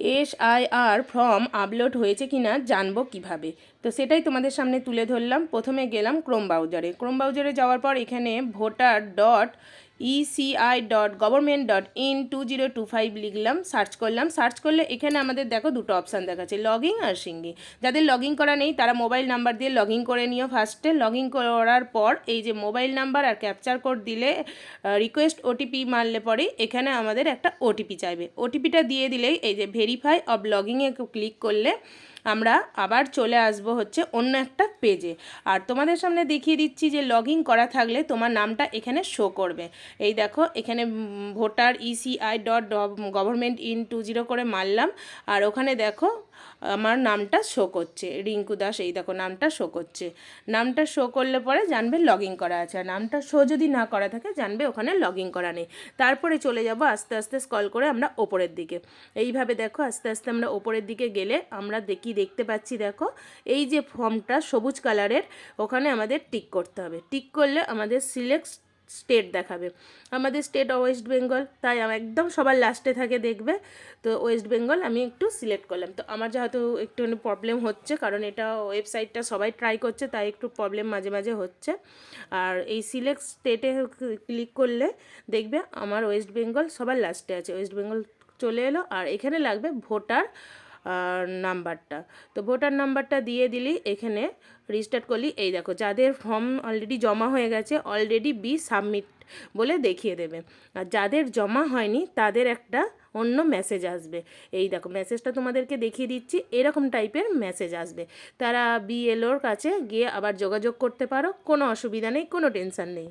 S I R form upload হয়েছে কি না জানব কীভাবে? তো সেটাই তোমাদের সামনে তুলে ধরলাম। প্রথমে গেলাম ক্রোম ব্রাউজারে। ক্রোম ব্রাউজারে যাওয়ার পর এখানে voter dot ECI dot government dot in two zero two five লিখলাম সার্চ করলাম সার্চ করলে এখানে আমাদের দেখো দুটো অপশান দেখাচ্ছে লগ আর সিঙ্গি যাদের লগ ইন করা নেই, তারা মোবাইল নাম্বার দিয়ে লগ ইন করে নিও ফার্স্টে লগ ইন করার পর এই যে মোবাইল নাম্বার আর ক্যাপচার কোড দিলে রিকোয়েস্ট ওটিপি মারলে পরে এখানে আমাদের একটা ওটিপি চাইবে। ওটিপিটা দিয়ে দিলেই এই যে ভেরিফাই অব লগিংয়ে ক্লিক করলে আমরা আবার চলে আসব হচ্ছে অন্য একটা পেজে আর তোমাদের সামনে দেখিয়ে দিচ্ছি যে লগ করা থাকলে তোমার নামটা এখানে শো করবে। এই দেখো, এখানে voter ECI dot government in two zero করে মারলাম। আর ওখানে দেখো, আমার নামটা শো করছে। রিঙ্কু দাস, এই দেখো, নামটা শো করছে। নামটা শো করলে পরে জানবে লগ করা আছে। আর নামটা শো যদি না করা থাকে, জানবে ওখানে লগ করা নেই। তারপরে চলে যাব আস্তে আস্তে স্কল করে আমরা ওপরের দিকে। এইভাবে দেখো, আস্তে আস্তে আমরা ওপরের দিকে গেলে আমরা দেখি দেখতে পাচ্ছি, দেখো। এই যে ফর্মটা সবুজ কালারের, ওখানে আমাদের টিক করতে হবে। টিক করলে আমাদের সিলেক্ট স্টেট দেখাবে। আমাদের স্টেট ওয়েস্ট বেঙ্গল, তাই আমার একদম সবার লাস্টে থাকে দেখবে। তো ওয়েস্ট বেঙ্গল আমি একটু সিলেক্ট করলাম। তো আমার যেহেতু একটুখানি প্রবলেম হচ্ছে, কারণ এটা ওয়েবসাইটটা সবাই ট্রাই করছে, তাই একটু প্রবলেম মাঝে মাঝে হচ্ছে। আর এই সিলেক্ট স্টেটে ক্লিক করলে দেখবে আমার ওয়েস্ট বেঙ্গল সবার লাস্টে আছে। ওয়েস্ট বেঙ্গল চলে এলো, আর এখানে লাগবে ভোটার নাম্বারটা। তো ভোটার নাম্বারটা দিয়ে দিলি, এখানে রিস্টার্ট করলি। এই দেখো, যাদের ফর্ম অলরেডি জমা হয়ে গেছে অলরেডি বি সাবমিট বলে দেখিয়ে দেবে। আর যাদের জমা হয়নি, তাদের একটা অন্য মেসেজ আসবে। এই দেখো মেসেজটা তোমাদেরকে দেখিয়ে দিচ্ছি, এরকম টাইপের মেসেজ আসবে। তারা বিএলওর কাছে গিয়ে আবার যোগাযোগ করতে পারো, কোনো অসুবিধা নেই, কোনো টেনশান নেই।